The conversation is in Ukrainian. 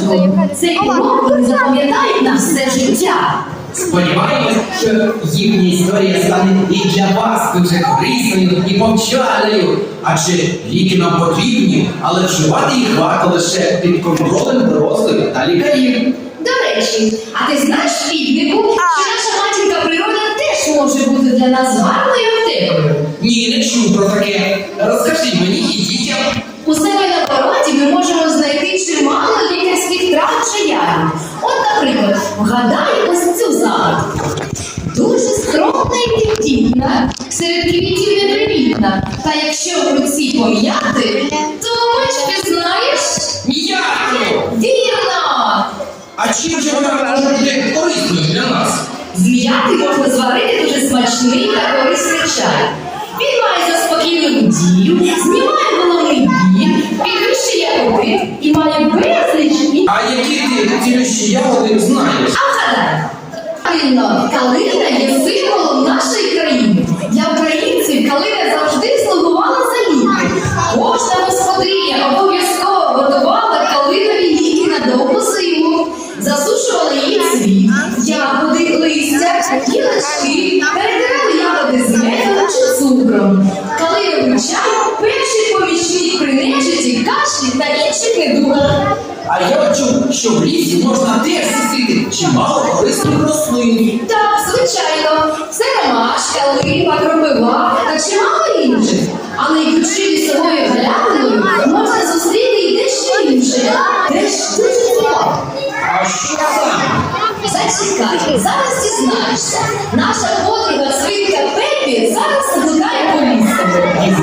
Ромчику. Цей урок вони запам'ятають на все життя. Сподіваємось, що їхня історія стане і для вас дуже корисною і повчальною. Адже ліки нам потрібні, але вживати їх варто лише під контролем дорослих та лікарів. До речі, а ти знаєш, Фігнику, що наша матінка природа теж може бути для нас гарною аптекою? Ні, не чув про таке. Розкажи мені і дітям. У себе на породі ми можемо трав. От, наприклад, вгадай ось цю загадку. Дуже скромна і тендітна, серед квітів непримітна. Та якщо в руці пом'яти, то ми впізнаєш? Ніяко! Вірно! А чим же вона може бути корисною для нас? З м'яти можна зварити дуже смачний та корисний чай. Він має заспокійливу дію, знімає цілющі ягоди знаєш? А вгадай, правильно, калина є символом нашої країни. Для українців калина завжди слугувала за ліки. Кожна господиня обов'язково готувала калинові ліки на довгу зиму, засушувала її цвіт, ягоди, листя, гілочки, перетирали ягоди з медом чи цукром. Калиновий чай інших недугах. А я чув, що в лісі можна теж зустріти чимало корисних рослин. Так, звичайно, це ромашка, липа, кропива та чимало інших. Але йдучи лісовою галявиною, можна зустріти і дещо інше. Теж дуже цікаво. А що саме? Зачекай, зараз дізнаєшся. Наша подруга свинка Пепі зараз закликає поліцію.